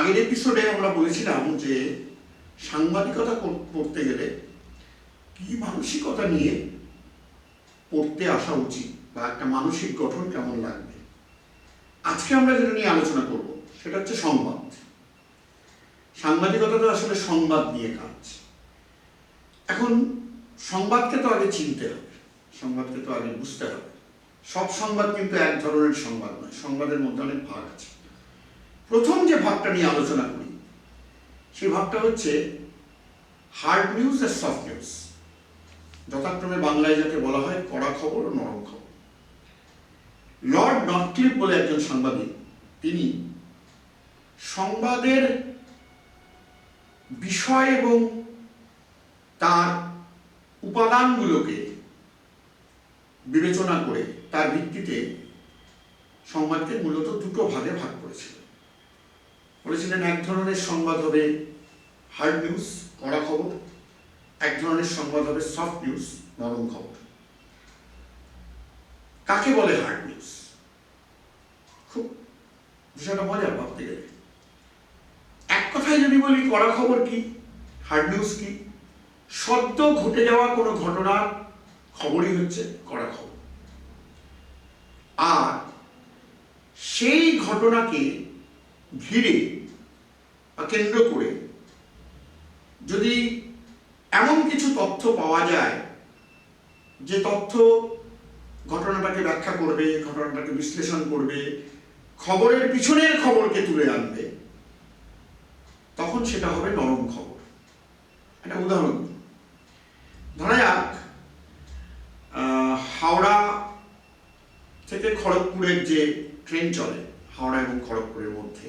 আগের এপিসোডে আমরা বলেছিলাম যে সাংবাদিকতা করতে গেলে কি মানসিকতা নিয়ে পড়তে আসা উচিত বা একটা মানসিক গঠন কেমন লাগবে? আজকে আমরা যেটা নিয়ে আলোচনা করব সেটা হচ্ছে সংবাদ। সাংবাদিকতা তো আসলে সংবাদ নিয়ে কাজ। এখন সংবাদকে তো আগে চিনতে হবে, সংবাদকে তো আগে বুঝতে হবে। সব সংবাদ কিন্তু এক ধরনের সংবাদ নয়, সংবাদের মধ্যে অনেক ভাগ আছে। প্রথম যে ভাগটা নিয়ে আলোচনা করি, সেই ভাগটা হচ্ছে হার্ড নিউজ আর সফট নিউজ যথাক্রমে বাংলায় যাকে বলা হয় কড়া খবর ও নরম খবর। লর্ড নটক্লিফ বলে একজন সাংবাদিক, তিনি সংবাদের বিষয় এবং তার উপাদানগুলোকে বিবেচনা করে তার ভিত্তিতে সংবাদকে মূলত দুটো ভাগে ভাগ করেছিলেন বলেছিলেন, এক ধরনের সংবাদ হবে হার্ড নিউজ কড়া খবর। এক ধরনের সংবাদ হবে সফট নিউজ নরম খবর। কাকে বলে হার্ড নিউজ খুব বিষয়টা মজার ভাবতে গেলে। এক কথায় যদি বলি, কড়া খবর কি? হার্ড নিউজ কি? সদ্য ঘটে যাওয়া কোনো ঘটনার খবরই হচ্ছে কড়া খবর। আর সেই ঘটনাকে ঘিরে বা কেন্দ্র করে যদি এমন কিছু তথ্য পাওয়া যায়, যে তথ্য ঘটনাটাকে ব্যাখ্যা করবে, ঘটনাটাকে বিশ্লেষণ করবে, খবরের পিছনের খবরকে তুলে আনবে, তখন সেটা হবে নরম খবর। একটা উদাহরণ ধরা যাক হাওড়া থেকে খড়গপুরের যে ট্রেন চলে হাওড়া এবং খড়গপুরের মধ্যে।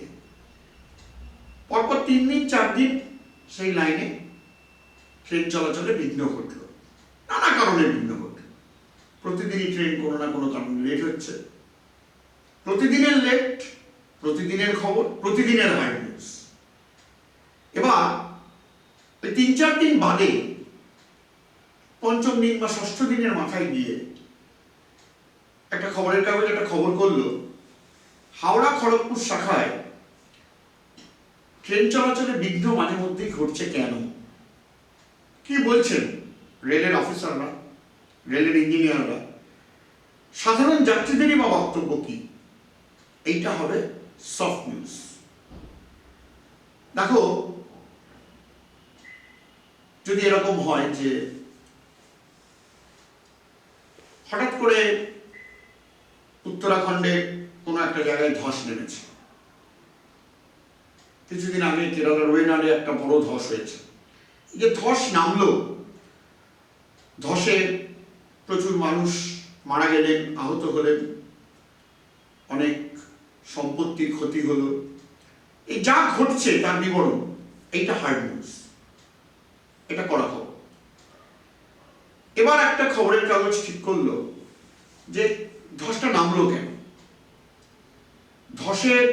পরপর তিন দিন, চার দিন সেই লাইনে ট্রেন চলাচলে বিঘ্ন ঘটল। নানা কারণে বিঘ্ন ঘটল। প্রতিদিনই ট্রেন কোনো না কোনো কারণে লেট হচ্ছে। প্রতিদিনের লেট প্রতিদিনের খবর, প্রতিদিনের হার্ড নিউজ এবার ওই তিন, চার দিন বাদে পঞ্চম দিন বা ষষ্ঠ দিনের মাথায় গিয়ে একটা খবরের কাগজ একটা খবর করল হাওড়া খড়গপুর শাখায় ট্রেন চলাচলে বিঘ্ন মাঝে মধ্যেই ঘটছে কেন? কি বলছেন রেলের অফিসাররা, রেলের ইঞ্জিনিয়াররা? সাধারণ যাত্রীদেরই বা বক্তব্য কি? এইটা হবে সফট নিউজ দেখো, যদি এরকম হয় যে হঠাৎ করে উত্তরাখণ্ডে কোনো একটা জায়গায় ধস নেমেছে। কিছুদিন আগে কেরালার ওয়েনারে একটা বড় ধস হয়েছে। যে ধস নামলো, ধসে প্রচুর মানুষ মারা গেলেন, আহত হলেন, অনেক সম্পত্তির ক্ষতি হলো। এই যা ঘটছে তার বিবরণ, এইটা হার্ড নিউজ এটা করা খবর। এবার একটা খবরের কাগজ ঠিক করল যে ধসটা নামলো কেন? ধসের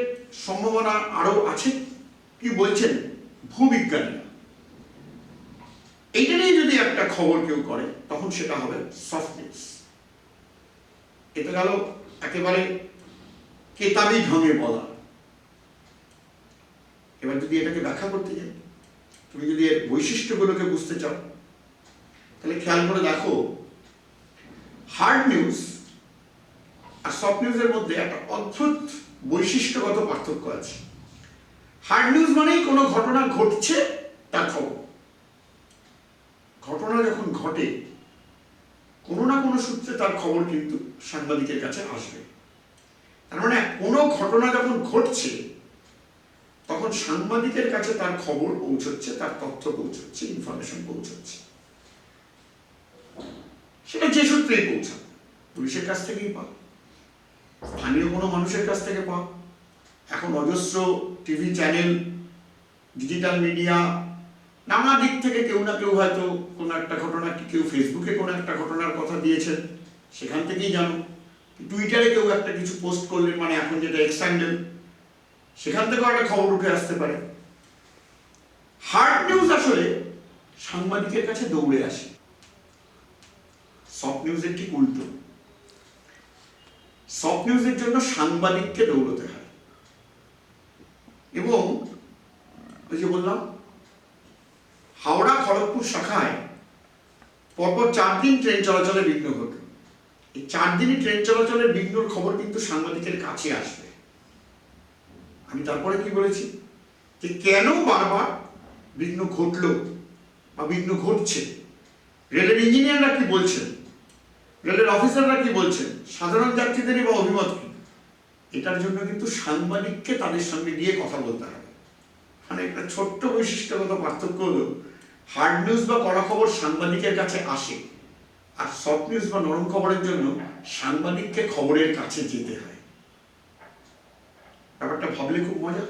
সম্ভাবনা আরও আছে? কি বলছেন? ভূবিজ্ঞানীরা। এইটা নিয়ে যদি একটা খবর কেউ করে, তখন সেটা হবে সফট নিউজ এটা গেল একেবারে কেতাবি ঢঙে বলা। এবার যদি এটাকে ব্যাখ্যা করতে যাই, তুমি যদি এর বৈশিষ্ট্যগুলোকে বুঝতে চাও, তাহলে খেয়াল করে দেখো হার্ড নিউজ আর সফট নিউজের মধ্যে একটা অদ্ভুত বৈশিষ্ট্যগত পার্থক্য আছে। হার্ড নিউজ মানেই কোনো ঘটনা ঘটছে, তার খবর। ঘটনা যখন ঘটে, কোনো না কোনো সূত্রে তার খবর কিন্তু সাংবাদিকের কাছে আসবে। তার মানে কোনো ঘটনা যখন ঘটছে, তখন সাংবাদিকের কাছে তার খবর পৌঁছচ্ছে, তার তথ্য পৌঁছচ্ছে ইনফরমেশন পৌঁছচ্ছে। সেটা যে সূত্রেই পৌঁছাবে পুলিশের কাছ থেকেই পাও স্থানীয় কোনো মানুষের কাছ থেকে পাও? এখন অজস্র টিভি চ্যানেল, ডিজিটাল মিডিয়া, নানা দিক থেকে কেউ না কেউ হয়তো কোনো একটা ঘটনা কেউ ফেসবুকে কোনো একটা ঘটনার কথা দিয়েছেন, সেখান থেকেই জানো। টুইটারে কেউ একটা কিছু পোস্ট করলেন মানে এখন যেটা এক্স হ্যান্ডেল সেখান থেকেও একটা খবর উঠে আসতে পারে। হার্ড নিউজ আসলে সাংবাদিকের কাছে দৌড়ে আসে। সফট নিউজের ঠিক উল্টো। সফট নিউজের জন্য সাংবাদিককে দৌড়তে হয়। এবং ওই যে বললাম, হাওড়া খড়গপুর শাখায় পরপর চার দিন ট্রেন চলাচলে বিঘ্ন ঘটল এই চার দিনই ট্রেন চলাচলের বিঘ্নর খবর কিন্তু সাংবাদিকের কাছে আসবে। আমি তারপরে কি বলেছি? যে কেন বারবার বিঘ্ন ঘটলো বা বিঘ্ন ঘটছে? রেলের ইঞ্জিনিয়াররা কি বলছেন? রেলের অফিসাররা কি বলছেন? সাধারণ যাত্রীদেরই বা অভিমত কি? এটার জন্য কিন্তু সাংবাদিককে তাদের সঙ্গে গিয়ে কথা বলতে হবে। মানে একটা ছোট্ট বৈশিষ্ট্যগত পার্থক্য হলো হার্ড নিউজ বা কড়া খবর সাংবাদিকের কাছে আসে। আর সফট নিউজ বা নরম খবরের জন্য সাংবাদিককে খবরের কাছে যেতে হয়। ব্যাপারটা ভাবলে খুব মজা।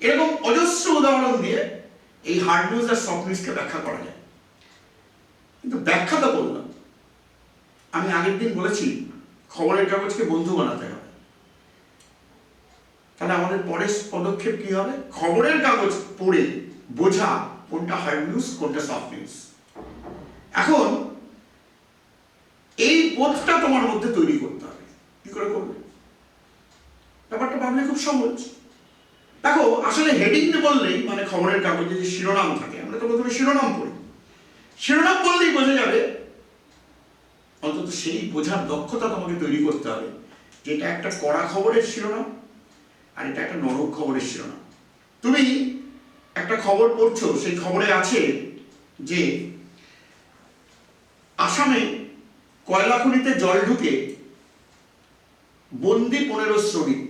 এরকম অজস্র উদাহরণ দিয়ে এই হার্ড নিউজ আর সফট নিউজকে ব্যাখ্যা করা যায়। কিন্তু ব্যাখ্যা তো বললাম। আমি আগের দিন বলেছি, খবরের কাগজকে বন্ধু বানাতে হবে। তাহলে আমাদের পরের পদক্ষেপ কি হবে? খবরের কাগজ পড়ে বোঝা কোনটা হার্ড নিউজ কোনটা সফট নিউজ এখন, এই বোধটা তোমার মধ্যে তৈরি করতে হবে। কি করে করবে? ব্যাপারটা ভাবলে খুব সহজ। দেখো, আসলে হেডিং বললেই মানে খবরের কাগজে যে শিরোনাম থাকে, আমরা তো প্রথমে শিরোনাম পড়ি। শিরোনাম বললেই বোঝা যাবে অন্তত সেই বোঝার দক্ষতা তোমাকে তৈরি করতে হবে যে এটা একটা কড়া খবরের শিরোনাম আর এটা একটা নরম খবরের শিরোনাম। তুমি একটা খবর পড়ছো, সেই খবরে আছে যে আসামে কয়লা খনিতে জল ঢুকে বন্দি পনেরো শ্রমিক।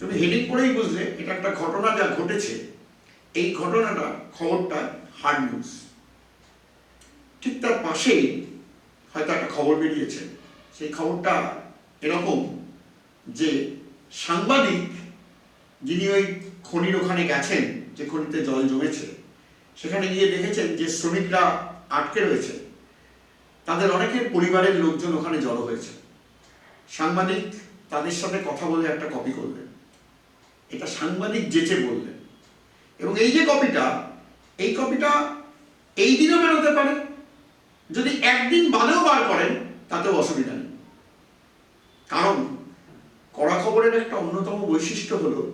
তুমি হেডিং করেই বুঝলে এটা একটা ঘটনা যা ঘটেছে। এই ঘটনাটা খবরটা হার্ড নিউজ ঠিক তার পাশেই হয়তো একটা খবর বেরিয়েছে। সেই খবরটা এরকম যে সাংবাদিক যিনি ওই খনির ওখানে গেছেন, যে খনিতে জল জমেছে, সেখানে গিয়ে দেখেছেন যে শ্রমিকরা আটকে রয়েছে। তাদের অনেকের পরিবারের লোকজন ওখানে জড়ো হয়েছে। সাংবাদিক তাদের সাথে কথা বলে একটা কপি করলেন। এটা সাংবাদিক যেচে বললেন। এবং এই যে কপিটা এই কপিটা এই দিনও বেরোতে পারে। যদি একদিন বাদেও বার করেন, তাতেও অসুবিধা নেই। কারণ কড়া খবরের একটা অন্যতম বৈশিষ্ট্য হলো,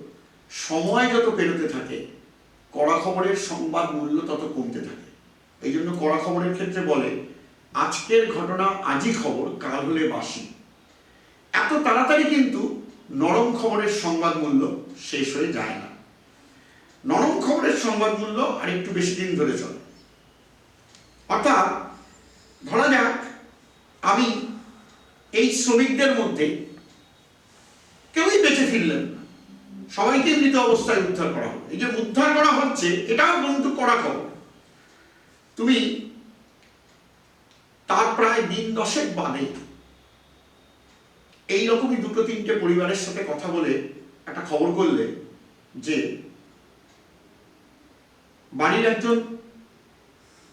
সময় যত পেরোতে থাকে কড়া খবরের সংবাদ মূল্য তত কমতে থাকে। এই জন্য কড়া খবরের ক্ষেত্রে বলে, আজকের ঘটনা আজই খবর, কাল হলে বাসি। এত তাড়াতাড়ি কিন্তু নরম খবরের সংবাদ মূল্য শেষ হয়ে যায় না। নরম খবরের সংবাদ মূল্য আর একটু বেশি দিন ধরে চলে। অর্থাৎ ধরা যাক, আমি এই শ্রমিকদের মধ্যে কেউই বেঁচে ফিরলেন সবাইকে মৃত অবস্থায় উদ্ধার করা হবে এই যে উদ্ধার করা হচ্ছে, এটাও কিন্তু করা খবর। তুমি তার প্রায় দিন দশেক বাদে এইরকমই দুটো তিনটে পরিবারের সাথে কথা বলে একটা খবর করলে যে বাড়ির একজন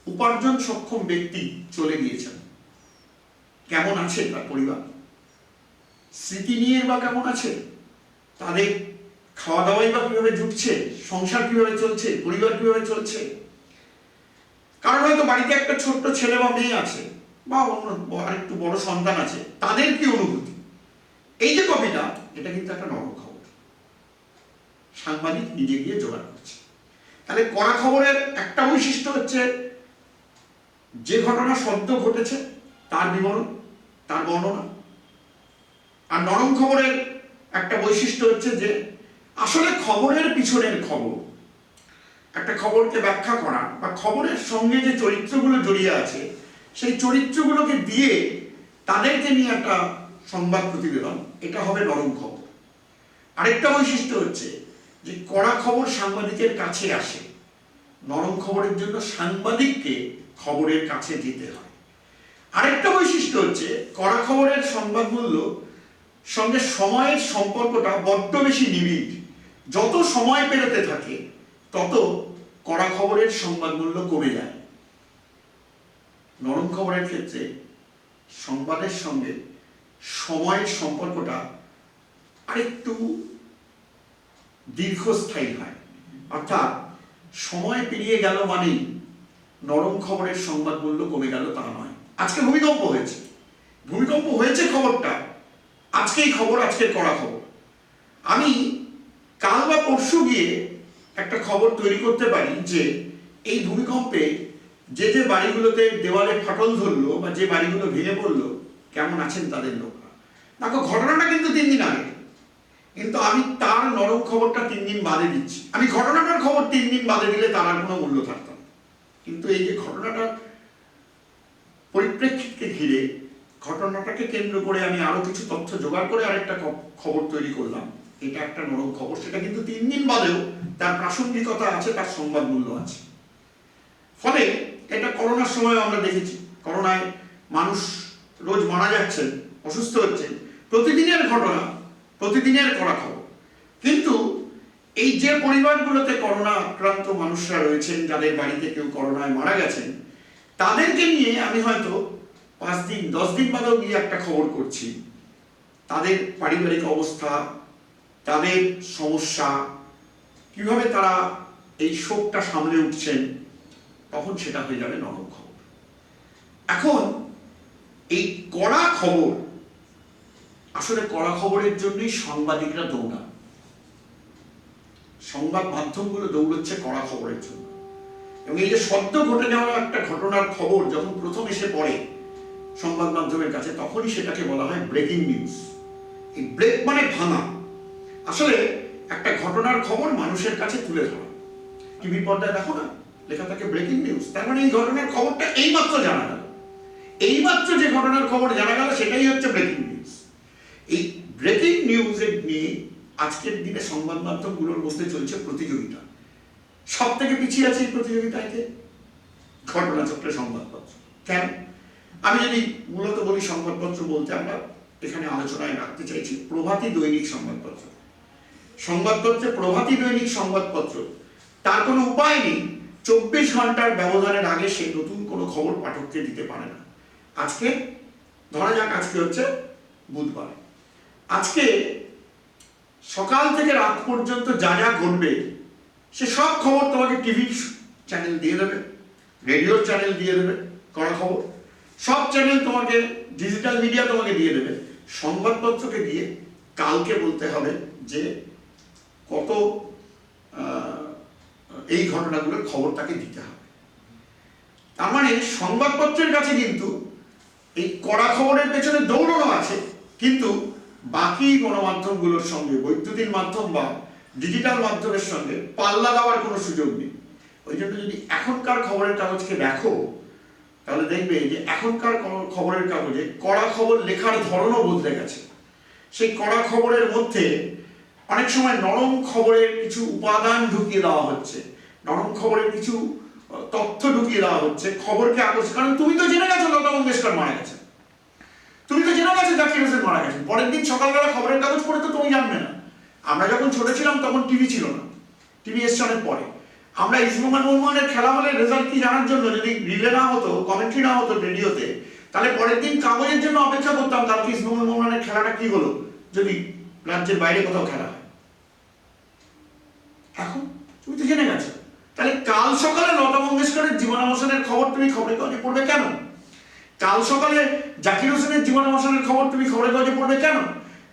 উপার্জন সক্ষম ব্যক্তি চলে গিয়েছেন। কেমন আছে তার পরিবার? স্মৃতি নিয়ে বা কেমন আছে তাদের খাওয়া দাওয়াই বা কীভাবে জুটছে? সংসার কীভাবে চলছে? পরিবার কীভাবে চলছে? কারণ হয়তো বাড়িতে একটা ছোট্ট ছেলে বা মেয়ে আছে, বা অন্য আরেকটু বড় সন্তান আছে, তাদের কি অনুভূতি? এই যে কবিতা এটা কিন্তু একটা নরম খবর। সাংবাদিক নিজে গিয়ে জোগাড় করছে। তাহলে কড়া খবরের একটা বৈশিষ্ট্য হচ্ছে যে ঘটনা সদ্য ঘটেছে, তার বিবরণ, তার বর্ণনা। আর নরম খবরের একটা বৈশিষ্ট্য হচ্ছে যে, আসলে খবরের পিছনের খবর, একটা খবরকে ব্যাখ্যা করা বা খবরের সঙ্গে যে চরিত্রগুলো জড়িয়ে আছে, সেই চরিত্রগুলোকে দিয়ে তাদেরকে নিয়ে একটা সংবাদ প্রতিবেদন, এটা হবে নরম খবর। আরেকটা বৈশিষ্ট্য হচ্ছে যে, কড়া খবর সাংবাদিকের কাছে আসে। নরম খবরের জন্য সাংবাদিককে খবরের কাছে যেতে হয়। আরেকটা বৈশিষ্ট্য হচ্ছে, কড়া খবরের সংবাদ মূল্য সঙ্গে সময়ের সম্পর্কটা বড্ড বেশি নিবিড়। যত সময় পেরোতে থাকে, তত কড়া খবরের সংবাদ মূল্য কমে যায়। নরম খবরের ক্ষেত্রে সংবাদের সঙ্গে সময়ের সম্পর্কটা আরেকটু দীর্ঘস্থায়ী হয়। অর্থাৎ সময় পেরিয়ে গেল মানেই নরম খবরের সংবাদ মূল্য কমে গেল, তা নয়। আজকে ভূমিকম্প হয়েছে। ভূমিকম্প হয়েছে খবরটা। আজকেই খবর আজকের করা খবর। আমি কাল বা পরশু গিয়ে একটা খবর তৈরি করতে পারি যে, এই ভূমিকম্পে যে যে বাড়িগুলোতে দেওয়ালে ফাটল ধরলো বা যে বাড়িগুলো ভেঙে পড়ল, কেমন আছেন তাদের লোকরা? দেখো, ঘটনাটা কিন্তু তিন দিন আগে। কিন্তু আমি তার নরম খবরটা তিন দিন বাদে দিচ্ছি। আমি ঘটনাটার খবর তিন দিন বাদে দিলে তার আর কোনো মূল্য থাকতো কিন্তু এই যে ঘটনাটা পরিপ্রেক্ষিতকে ঘিরে ঘটনাটাকে কেন্দ্র করে আমি আরও কিছু তথ্য জোগাড় করে আরেকটা খবর তৈরি করলাম। এটা একটা নরম খবর। সেটা কিন্তু তিন দিন বাদেও তার প্রাসঙ্গিকতা আছে, তার সংবাদ মূল্য আছে। ফলে এটা করোনার সময় আমরা দেখেছি। করোনায় মানুষ রোজ মারা যাচ্ছেন, অসুস্থ হচ্ছেন। প্রতিদিনের ঘটনা, প্রতিদিনের করা খবর। কিন্তু এই যে পরিবারগুলোতে করোনা আক্রান্ত মানুষরা রয়েছেন, যাদের বাড়িতে কেউ করোনায় মারা গেছেন, তাদেরকে নিয়ে আমি হয়তো পাঁচ দিন, দশ দিন বাদেও গিয়ে একটা খবর করছি। তাদের পারিবারিক অবস্থা, তাদের সমস্যা, কীভাবে তারা এই শোকটা সামলে উঠছেন, তখন সেটা হয়ে যাবে নরম খবর। এখন এই কড়া খবর, আসলে কড়া খবরের জন্যই সাংবাদিকরা দৌড়ান। সংবাদ মাধ্যমগুলো দৌড়চ্ছে কড়া খবরের জন্য। এবং এই যে সদ্য ঘটে যাওয়া একটা ঘটনার খবর যখন প্রথম এসে পড়ে সংবাদ মাধ্যমের কাছে, তখনই সেটাকে বলা হয় ব্রেকিং নিউজ এই ব্রেক মানে ভাঙা। আসলে একটা ঘটনার খবর মানুষের কাছে তুলে ধরা। টিভি পর্দায় দেখো না, লেখা থাকে ব্রেকিং নিউজ তার মানে এই ঘটনার খবরটা এইমাত্র জানা গেল। এইমাত্র যে ঘটনার খবর জানা গেল, সেটাই হচ্ছে ব্রেকিং নিউজ এই ব্রেকিং নিউজের নিয়ে আজকের দিনে সংবাদ মাধ্যমগুলোর মধ্যে চলছে প্রতিযোগিতা। সব থেকে পিছিয়ে আছে এই প্রতিযোগিতাকে ঘটনাচক্রের সংবাদপত্র। কেন? আমি যদি মূলত বলি সংবাদপত্র বলতে আমরা এখানে আলোচনায় রাখতে চাইছি প্রভাতী দৈনিক সংবাদপত্র। সংবাদপত্রে প্রভাতী দৈনিক সংবাদপত্র, তার কোনো উপায় নেই। চব্বিশ ঘণ্টার ব্যবধানের আগে সে নতুন কোনো খবর পাঠককে দিতে পারে না। আজকে, ধরা যাক আজকে হচ্ছে বুধবার। আজকে সকাল থেকে রাত পর্যন্ত যা যা ঘটবে, সে সব খবর তোমাকে টিভি চ্যানেল দিয়ে দেবে, রেডিও চ্যানেল দিয়ে দেবে, কড়া খবর। সব চ্যানেল তোমাকে, ডিজিটাল মিডিয়া তোমাকে দিয়ে দেবে। সংবাদপত্রকে দিয়ে কালকে বলতে হবে যে কত এই ঘটনাগুলোর খবর তাকে দিতে হবে। তার মানে সংবাদপত্রের কাছে কিন্তু এই কড়া খবরের পেছনে দৌড়ানো আছে, কিন্তু বাকি গণমাধ্যমগুলোর সঙ্গে, বৈদ্যুতিন মাধ্যম বা ডিজিটাল মাধ্যমের সঙ্গে পাল্লা দেওয়ার কোনো সুযোগ নেই। ওই জন্য যদি এখনকার খবরের কাগজকে দেখো, তাহলে দেখবে যে এখনকার খবরের কাগজে কড়া খবর লেখার ধরনও বদলে গেছে। সেই কড়া খবরের মধ্যে অনেক সময় নরম খবরের কিছু উপাদান ঢুকিয়ে দেওয়া হচ্ছে। নরম খবরের কিছু তথ্য ঢুকিয়ে দেওয়া হচ্ছে। খবরকে আকর্ষণ, কারণ তুমি তো জেনে গেছো লতা মঙ্গেশকর মারা গেছে তুমি তো জেনে গেছো জাকির হোসেন মারা গেছেন। পরের দিন সকালবেলা খবরের কাগজ পড়ে তো তুমি জানবে না। আমরা যখন ছোট ছিলাম তখন টিভি ছিল না। টিভি এসছে অনেক পরে। আমরা ইসমান মোহাম্মদের খেলা হলে রেজাল্ট কি জানার জন্য যদি রিলে না হতো কমেন্ট্রি না হতো রেডিওতে, তাহলে পরের দিন কাগজের জন্য অপেক্ষা করতাম কালকে ইসমান মোহাম্মদের খেলাটা কি হলো? যদি রাজ্যের বাইরে কোথাও খেলা হয় এখন তুমি তো জেনে গেছো তাহলে কাল সকালে লতা মঙ্গেশকরের জীবনাবসানের খবর তুমি খবরের কাগজে পড়বে কেন কাল সকালে জাকির হোসেনের জীবনাবসানের খবর তুমি খবরের কাগজে পড়বে কেন?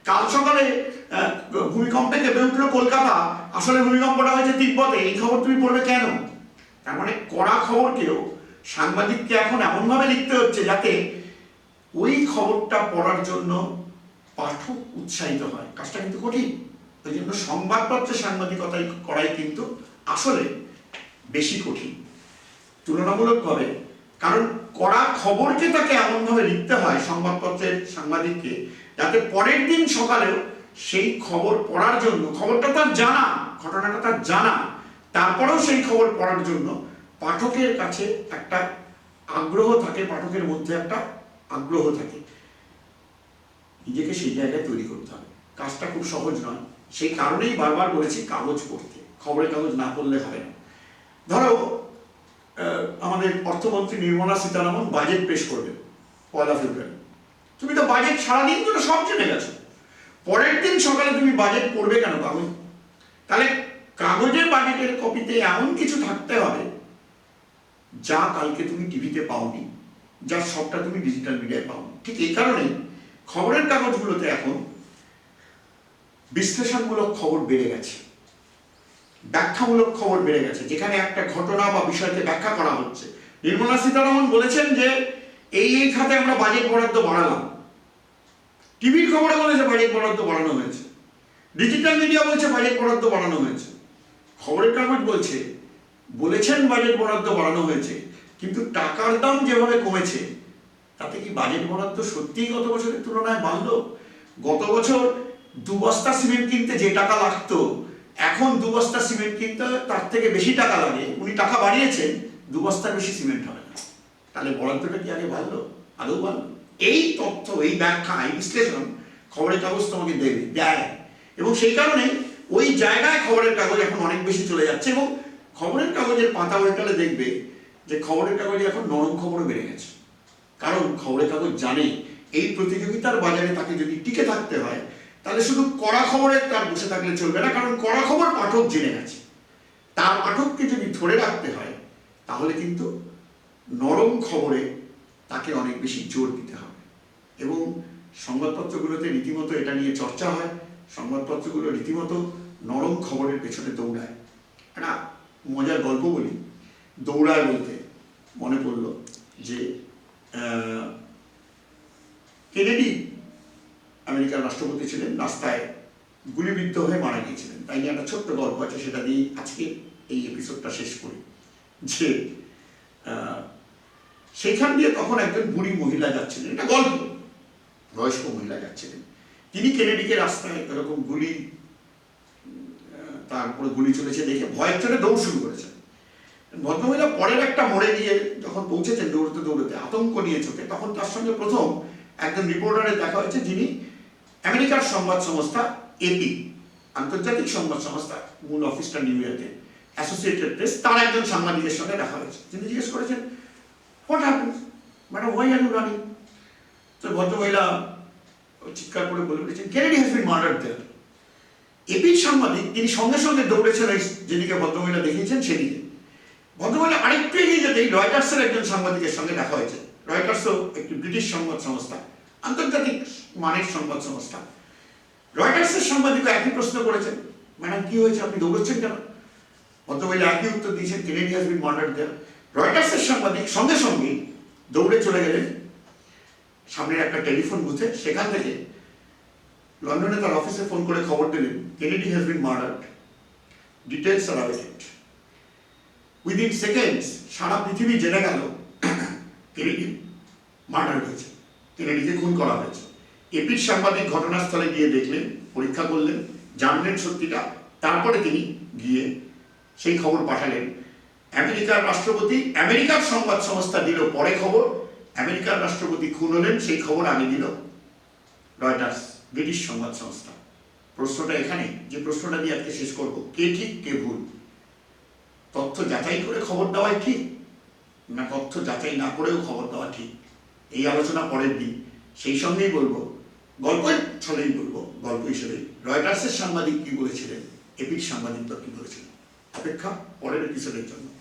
কাল সকালে ভূমিকম্পে কেঁপে উঠল কলকাতা, আসলে ভূমিকম্পটা হয়েছে তিব্বতে, এই খবর তুমি পড়বে কেন? তার মানে কড়া খবরকেও সাংবাদিককে এখন এমনভাবে লিখতে হচ্ছে যাতে ওই খবরটা পড়ার জন্য পাঠক উৎসাহিত হয়। কাজটা কিন্তু কঠিন। ওই জন্য সংবাদপত্রে সাংবাদিকতাই করাই কিন্তু আসলে বেশি কঠিন। তুলনামূলকভাবে। কারণ কড়া খবরকে তাকে এমনভাবে লিখতে হয় সংবাদপত্রের সাংবাদিককে, যাতে পরের দিন সকালেও সেই খবর পড়ার জন্য, খবরটা তার জানা, ঘটনাটা তার জানা, তারপরেও সেই খবর পড়ার জন্য পাঠকের কাছে একটা আগ্রহ থাকে, পাঠকের মধ্যে একটা আগ্রহ থাকে। নিজেকে সেই জায়গায় তৈরি করতে হবে। কাজটা খুব সহজ নয়। সেই কারণেই বারবার বলেছি, কাগজ পড়তে। খবরের কাগজ না পড়লে হবে না। ধরো আমাদের অর্থমন্ত্রী নির্মলা সীতারামন বাজেট পেশ করবে পয়লা ফেব্রুয়ারি। তুমি তো বাজেট সারাদিন ধরে সব জেনে গেছো। পরের দিন সকালে তুমি বাজেট পড়বে কেন কাগজ? তাহলে কাগজে বাজেটের কপিতে এমন কিছু থাকতে হবে যা কালকে তুমি টিভিতে পাওনি যার সবটা তুমি ডিজিটাল মিডিয়ায় পাওনি। ঠিক এই কারণেই খবরের কাগজগুলোতে এখন বিশ্লেষণমূলক খবর বেড়ে গেছে। ব্যাখ্যামূলক খবর বেড়ে গেছে, যেখানে একটা ঘটনা বা বিষয়কে ব্যাখ্যা করা হচ্ছে। নির্মলা সীতারামন বলেছেন যে, এই এই খাতে আমরা বাজেট বরাদ্দ বাড়ালাম। টিভির খবরে বলেছে বাজেট বরাদ্দ বাড়ানো হয়েছে। ডিজিটাল মিডিয়া বলছে বাজেট বরাদ্দ বাড়ানো হয়েছে। খবরের কাগজ বলছে, বলেছেন বাজেট বরাদ্দ বাড়ানো হয়েছে, কিন্তু টাকার দাম যেভাবে কমেছে, তাতে কি বাজেট বরাদ্দ সত্যিই গত বছরের তুলনায় বাড়লো গত বছর দু বস্তা সিমেন্ট কিনতে যে টাকা লাগতো এখন দু বস্তা সিমেন্ট কিনতে তার থেকে বেশি টাকা লাগে। উনি টাকা বাড়িয়েছেন, দু বস্তার বেশি সিমেন্ট হবে না। তাহলে বরাদ্দটা কি আগে বাড়লো আদৌ বাড়লো এই তথ্য, এই ব্যাখ্যা, এই বিশ্লেষণ খবরের কাগজ তোমাকে দেবে, দেয়। এবং সেই কারণে ওই জায়গায় খবরের কাগজ এখন অনেক বেশি চলে যাচ্ছে এবং খবরের কাগজের পাতা উল্টালে দেখবে যে খবরের কাগজে এখন নরম খবরও বেড়ে গেছে। কারণ খবরের কাগজ জানে, এই প্রতিযোগিতার বাজারে তাকে যদি টিকে থাকতে হয় তাহলে শুধু কড়া খবরে তার বসে থাকলে চলবে না, কারণ কড়া খবর পাঠক জেনে গেছে। তার পাঠককে যদি ধরে রাখতে হয়, তাহলে কিন্তু নরম খবরে তাকে অনেক বেশি জোর দিতে হবে। এবং সংবাদপত্রগুলোতে রীতিমতো এটা নিয়ে চর্চা হয়, সংবাদপত্রগুলো রীতিমতো নরম খবরের পেছনে দৌড়ায়। একটা মজার গল্প বলি। দৌড়ায় বলতে মনে পড়ল যে কেনেডি আমেরিকার রাষ্ট্রপতি ছিলেন, রাস্তায় গুলিবিদ্ধ হয়ে মারা গিয়েছিলেন। তাই নিয়ে একটা ছোট্ট গল্প আছে, সেটা দিয়ে আজকে এই এপিসোডটা শেষ করি। যে সেখান দিয়ে তখন একজন বুড়ি মহিলা যাচ্ছিলেন এটা গল্প। বয়স্ক মহিলা যাচ্ছিলেন। তিনি কেনেডিকে রাস্তায় এরকম গুলি তার উপরে গুলি চলেছে দেখে ভয়ের চলে দৌড় শুরু করেছেন। ভদ্রমহিলা পরের একটা মোড়ে গিয়ে যখন পৌঁছেছেন দৌড়তে দৌড়তে, আতঙ্ক নিয়ে চোখে, তখন তার সঙ্গে প্রথম একজন রিপোর্টারের দেখা হয়েছে যিনি আমেরিকার সংবাদ সংস্থা এপি, আন্তর্জাতিক সংবাদ সংস্থা, মূল অফিসটা নিউ ইয়র্কে অ্যাসোসিয়েটেড প্রেস তার একজন সাংবাদিকের সঙ্গে দেখা হয়েছে। তিনি জিজ্ঞেস করেছেন what happens madam why are you running তো ভদ্রমহিলা চিৎকার করে বলে উঠেছেন Kennedy has been murder there এপির সাংবাদিক, তিনি সঙ্গে সঙ্গে দৌড়েছেন ওই যেদিকে ভদ্রমহিলা দেখিয়েছেন, সেদিকে। ভদ্রমহিলা আরেকটু এগিয়ে যেতেই রয়টার্সের একজন সাংবাদিকের সঙ্গে দেখা হয়েছে। রয়টার্সও একটি ব্রিটিশ সংবাদ সংস্থা, আন্তর্জাতিক মানের সংবাদ সংস্থা। রয়টার্সের সাংবাদিকও একই প্রশ্ন করেছেন, ম্যাডাম, কি হয়েছে? আপনি দৌড়চ্ছেন কেন? ভদ্রমহিলা একই উত্তর দিয়েছেন Kennedy has been murder there রয়টার্সের সাংবাদিক সঙ্গে সঙ্গে দৌড়ে চলে গেলেন। সামনের একটা টেলিফোন বুথে, সেখান থেকে লন্ডনে তার অফিসে ফোন করে খবর দিলেন Kennedy has been details are অ্যাভেলেন্ট within seconds সারা পৃথিবী জেনে গেল কেনেডি মার্ডার হয়েছে। কেনেডিকে খুন করা হয়েছে। এপির সাংবাদিক ঘটনাস্থলে গিয়ে দেখলেন, পরীক্ষা করলেন, জানলেন সত্যিটা, তারপরে তিনি গিয়ে সেই খবর পাঠালেন। আমেরিকার রাষ্ট্রপতি, আমেরিকার সংবাদ সংস্থা দিল, পরে খবর, আমেরিকার রাষ্ট্রপতি খুন হলেন, সেই খবর আগে দিল। রয়টার্স, ব্রিটিশ সংবাদ সংস্থা। প্রশ্নটা এখানে যে প্রশ্নটা দিয়ে আজকে শেষ করব, কে ঠিক, কে ভুল? তথ্য যাচাই করে খবর দেওয়াই ঠিক না, তথ্য যাচাই না করেও খবর দেওয়া ঠিক? এই আলোচনা পরের দিন। সেই সঙ্গেই বলব গল্পের ছলেই বলব, গল্প হিসেবে। রয়টার্সের সাংবাদিক কি বলেছিলেন? এপির সাংবাদিকরা কি বলেছিলেন? অপেক্ষা, পরের এপিসোডের জন্য।